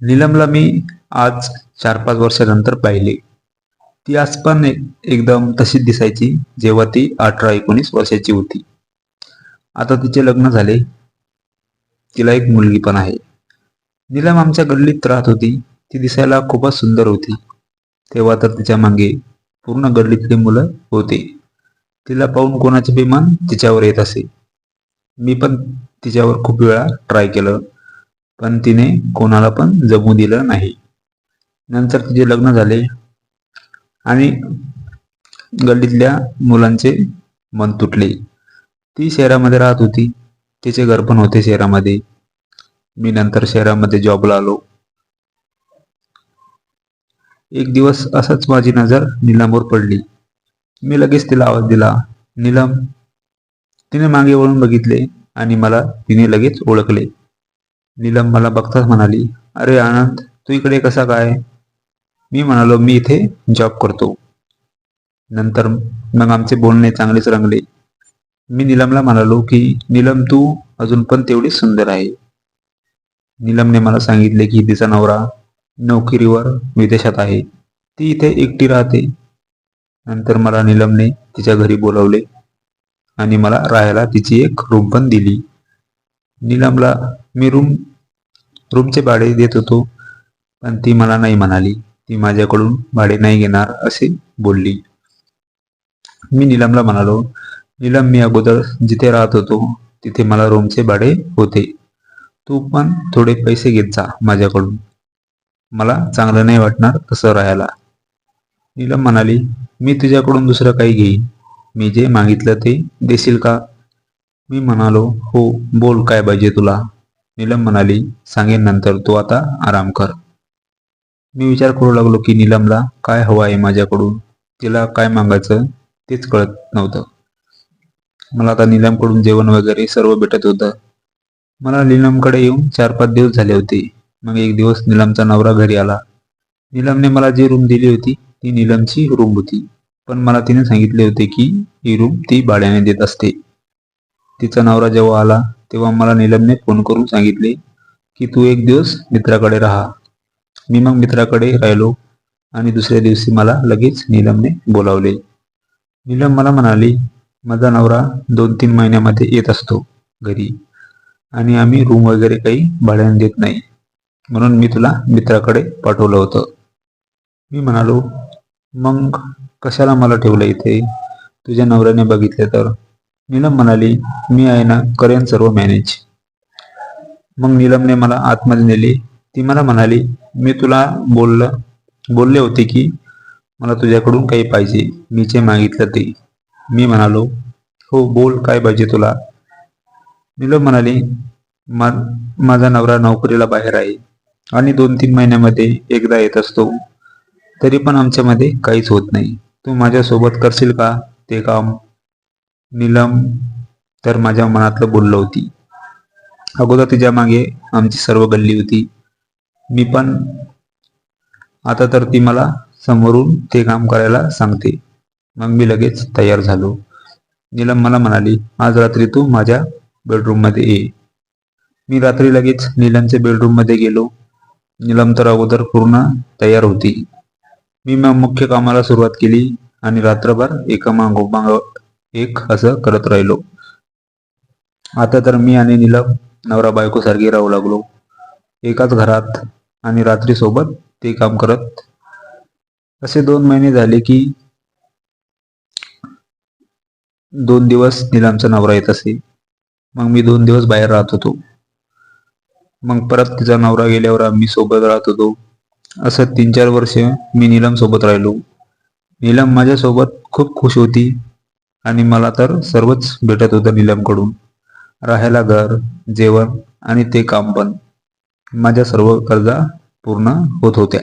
नीलमला मी आज चार पाच वर्षानंतर पाहिले. ती आज पण एकदम तशीच दिसायची जेव्हा ती अठरा एकोणीस वर्षाची होती. आता तिचे लग्न झाले. तिला एक मुलगी पण आहे. नीलम आमच्या गल्लीत राहत होती. ती दिसायला खूपच सुंदर होती. तेव्हा तर तिच्यामागे पूर्ण गल्लीतली मुलं होते. तिला पाहून कोणाचे बेमान तिच्यावर येत असे. मी पण तिच्यावर खूप वेळा ट्राय केलं. पण तिने कोणाला पण जमू दिलं नाही. नंतर तिचे लग्न झाले आणि गल्लीतल्या मुलांचे मन तुटले. ती शहरामध्ये राहत होती. तिचे घर पण होते शहरामध्ये. मी नंतर शहरामध्ये जॉबला आलो. एक दिवस असंच माझी नजर निलमवर पडली. मी लगेच तिला आवाज दिला नीलम. तिने मागे वळून बघितले आणि मला तिने लगेच ओळखले. नीलम मला बघताच म्हणाली अरे आनंद तू इकडे कसा काय? मी म्हणालो मी इथे जॉब करतो. नंतर मग आमचे बोलणे चांगलेच रंगले. मी नीलमला म्हणालो की नीलम तू अजून पण तेवढी सुंदर आहे. नीलमने मला सांगितले की तिचा नवरा नोकरीवर विदेशात आहे. ती इथे एकटी राहते. नंतर मला नीलमने तिच्या घरी बोलवले आणि मला राहायला तिची एक रूम पण दिली. नीलमला मी रूम रूमचे भाडे देत होतो पण ती मला नाही म्हणाली. ती माझ्याकडून भाडे नाही घेणार असे बोलली. मी नीलमला म्हणालो नीलम मी अगोदर जिथे राहत होतो तिथे मला रूमचे भाडे होते. तू पण थोडे पैसे घेत जा माझ्याकडून. मला चांगलं नाही वाटणार तसं राहायला. नीलम म्हणाली मी तुझ्याकडून दुसरं काही घेईन. मी जे मागितलं ते देशील का? मी म्हणालो हो बोल काय पाहिजे तुला? नीलम म्हणाली सांगेन नंतर तू आता आराम कर. मी विचार करू लागलो की नीलमला काय हवं आहे माझ्याकडून? तिला काय मागायचं? तेच कळत नव्हतं. मला आता नीलमकडून जेवण वगैरे सर्व भेटत होतं. मला नीलमकडे येऊन चार पाच दिवस झाले होते. मग एक दिवस नीलमचा नवरा घरी आला. नीलमने मला जी रूम दिली होती ती नीलमची रूम होती. पण मला तिने सांगितले होते की ही रूम ती भाड्याने देत असते. तिचा नवरा जेव्हा आला तेव्हा मला नीलमने फोन करून सांगितले की तू एक दिवस मित्राकडे राहा. मी मग मित्राकडे राहिलो आणि दुसऱ्या दिवशी मला लगेच नीलमने बोलावले. नीलम मला म्हणाली माझा नवरा दोन तीन महिन्यामध्ये येत असतो घरी आणि आम्ही रूम वगैरे काही भाड्याने देत नाही. म्हणून मी तुला मित्राकडे पाठवलं होतं. मी म्हणालो मग कशाला मला ठेवलं इथे? तुझ्या नवऱ्याने बघितले तर. नीलम म्हणाली मी आहे ना करेन सर्व मॅनेज. मग नीलमने मला आतमध्ये नेले. ती मला म्हणाली मी तुला बोललं बोलले होते की मला तुझ्याकडून काही पाहिजे. मी जे मागितलं ते. मी म्हणालो हो बोल काय पाहिजे तुला? नीलम म्हणाली मा माझा नवरा नोकरीला बाहेर आहे आणि दोन तीन महिन्यामध्ये एकदा येत असतो. तरी पण आमच्यामध्ये काहीच होत नाही. तू माझ्यासोबत करशील का ते काम? नीलम तर माझ्या मनातलं बोललं होती. अगोदर तिच्यामागे आमची सर्व गल्ली होती. मी पण आता तर ती मला समोरून ते काम करायला सांगते. मग मी लगेच तयार झालो. नीलम मला म्हणाली आज रात्री तू माझ्या बेडरूममध्ये ये. मी रात्री लगेच नीलमच्या बेडरूममध्ये गेलो. नीलम तर अगोदर पूर्ण तयार होती. मी मग मुख्य कामाला सुरुवात केली आणि रात्रभर एका मागोमाग एक असं करत राहिलो. आता तर मी आणि नीलम नवरा बायको सारखी राहू लागलो. एकाच घरात आणि रात्री सोबत ते काम करत. असे दोन महिने झाले की दोन दिवस नीलमचा नवरा येत असे. मग मी दोन दिवस बाहेर राहत होतो. मग परत तिचा नवरा गेल्यावर आम्ही सोबत राहत होतो. असं तीन चार वर्ष मी नीलम सोबत राहिलो. नीलम माझ्यासोबत खूप खुश होती. आणि मला तर सर्वच भेटत होतं नीलमकडून. राहायला घर जेवण आणि ते काम पण. माझ्या सर्व गरजा पूर्ण होत होत्या.